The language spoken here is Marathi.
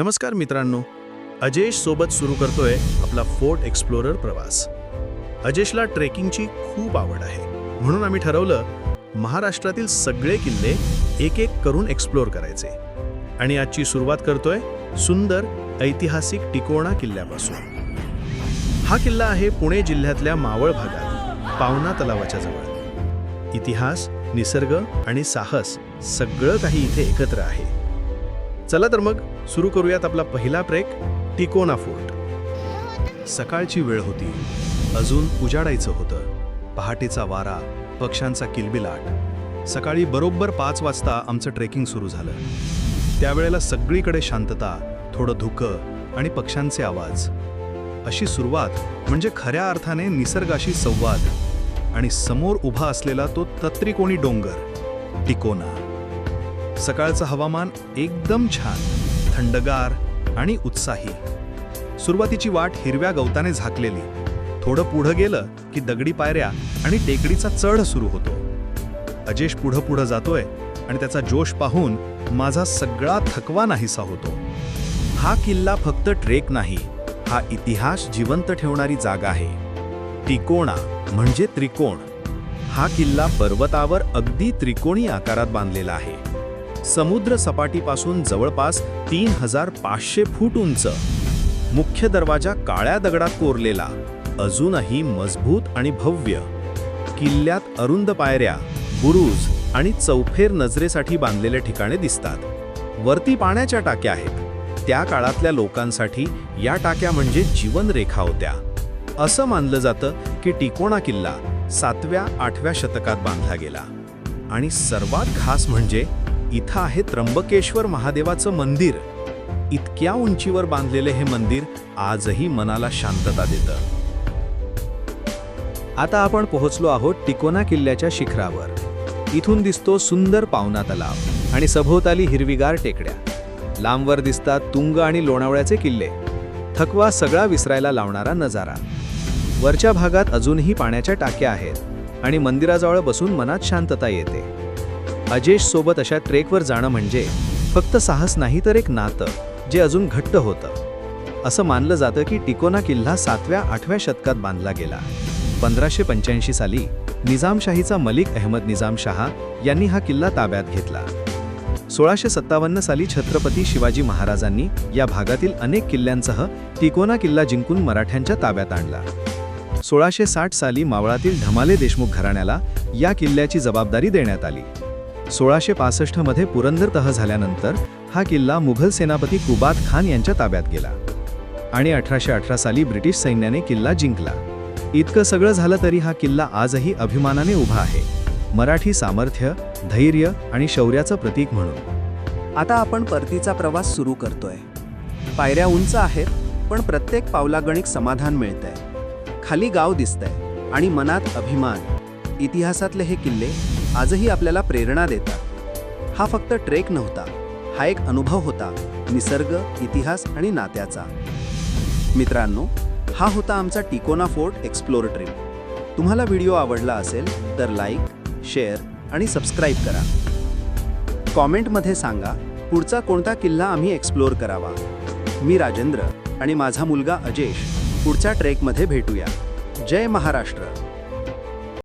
नमस्कार मित्रांनो. अजेश सोबत सुरू करतोय आपला फोर्ट एक्सप्लोरर प्रवास. अजेशला ट्रेकिंगची खूप आवड आहे. म्हणून आम्ही ठरवलं महाराष्ट्रातील सगळे किल्ले एक एक करून एक्सप्लोर करायचे. आणि आजची सुरुवात करतोय सुंदर ऐतिहासिक टिकोणा किल्ल्यापासून. हा किल्ला आहे पुणे जिल्ह्यातल्या मावळ भागात पावना तलावाच्या जवळ. इतिहास निसर्ग आणि साहस सगळं काही इथे एकत्र आहे. चला तर मग सुरू करूयात आपला पहिला ट्रेक टिकोना फोर्ट. सकाळची वेळ होती. अजून उजाडायचं होतं. पहाटेचा वारा पक्ष्यांचा किलबिलाट. सकाळी बरोबर पाच वाजता आमचं ट्रेकिंग सुरू झालं. त्यावेळेला सगळीकडे शांतता थोडं धुकं आणि पक्ष्यांचे आवाज. अशी सुरुवात म्हणजे खऱ्या अर्थाने निसर्गाशी संवाद. आणि समोर उभा असलेला तो तत्रिकोणी डोंगर टिकोना. सकाळचं हवामान एकदम छान थंडगार आणि उत्साही. सुरुवातीची वाट हिरव्या गवताने झाकलेली. थोडं पुढं गेलं की दगडी पायऱ्या आणि टेकडीचा चढ सुरू होतो. अजेश पुढं पुढं जातोय आणि त्याचा जोश पाहून माझा सगळा थकवा नाहीसा होतो. हा किल्ला फक्त ट्रेक नाही हा इतिहास जिवंत ठेवणारी जागा आहे. तिकोणा म्हणजे त्रिकोण. हा किल्ला पर्वतावर अगदी त्रिकोणी आकारात बांधलेला आहे. समुद्र सपाटीपासून जवळपास तीन हजार पाचशे फूट उंच. मुख्य दरवाजा काळ्या दगडात कोरलेला अजूनही मजबूत आणि भव्य. किल्ल्यात अरुंद पायऱ्या बुरुज आणि चौफेर नजरेसाठी बांधलेले ठिकाणे दिसतात. वरती पाण्याच्या टाक्या आहेत. त्या काळातल्या लोकांसाठी या टाक्या म्हणजे जीवनरेखा होत्या. असं मानलं जातं की टिकोणा किल्ला सातव्या आठव्या शतकात बांधला गेला. आणि सर्वात खास म्हणजे इथं आहे त्र्यंबकेश्वर महादेवाचं मंदिर. इतक्या उंचीवर बांधलेले हे मंदिर आजही मनाला शांतता देतं. आता आपण पोहोचलो आहोत टिकोना किल्ल्याच्या शिखरावर. इथून दिसतो सुंदर पावना तलाव आणि सभोवताली हिरवीगार टेकड्या. लांबवर दिसतात तुंग आणि लोणावळ्याचे किल्ले. थकवा सगळा विसरायला लावणारा नजारा. वरच्या भागात अजूनही पाण्याच्या टाक्या आहेत आणि मंदिराजवळ बसून मनात शांतता येते. अजेश सोबत अशा ट्रेकवर जाणं म्हणजे फक्त साहस नाही तर एक नातं जे अजून घट्ट होतं. असं मानलं जातं की टिकोना किल्ला सातव्या आठव्या शतकात बांधला गेला. पंधराशे पंच्याऐंशी साली निजामशाहीचा मलिक अहमद निजाम शहा यांनी हा किल्ला ताब्यात घेतला. सोळाशे सत्तावन्न साली छत्रपती शिवाजी महाराजांनी या भागातील अनेक किल्ल्यांसह टिकोना किल्ला जिंकून मराठ्यांच्या ताब्यात आणला. सोळाशे साठ साली मावळातील ढमाले देशमुख घराण्याला या किल्ल्याची जबाबदारी देण्यात आली. सोळाशे पासष्टमध्ये पुरंदर तह झाल्यानंतर हा किल्ला मुघल सेनापती कुबात खान यांच्या ताब्यात गेला आणि अठराशे अठरा साली ब्रिटिश सैन्याने किल्ला जिंकला. इतकं सगळं झालं तरी हा किल्ला आजही अभिमानाने उभा आहे. मराठी सामर्थ्य धैर्य आणि शौर्याचं प्रतीक म्हणून. आता आपण परतीचा प्रवास सुरू करतोय. पायऱ्या उंच आहेत पण प्रत्येक पावलागणिक समाधान मिळतंय. खाली गाव दिसतंय आणि मनात अभिमान. इतिहासातले हे किल्ले आजही आपल्याला प्रेरणा देतात. हा फक्त ट्रेक नव्हता हा एक अनुभव होता निसर्ग इतिहास आणि नात्याचा. मित्रांनो हा होता आमचा टिकोना फोर्ट एक्सप्लोर ट्रिप. तुम्हाला व्हिडिओ आवडला असेल तर लाईक शेअर आणि सबस्क्राईब करा. कॉमेंटमध्ये सांगा पुढचा कोणता किल्ला आम्ही एक्सप्लोर करावा? मी राजेंद्र आणि माझा मुलगा अजेश पुढच्या ट्रेकमध्ये भेटूया. जय महाराष्ट्र!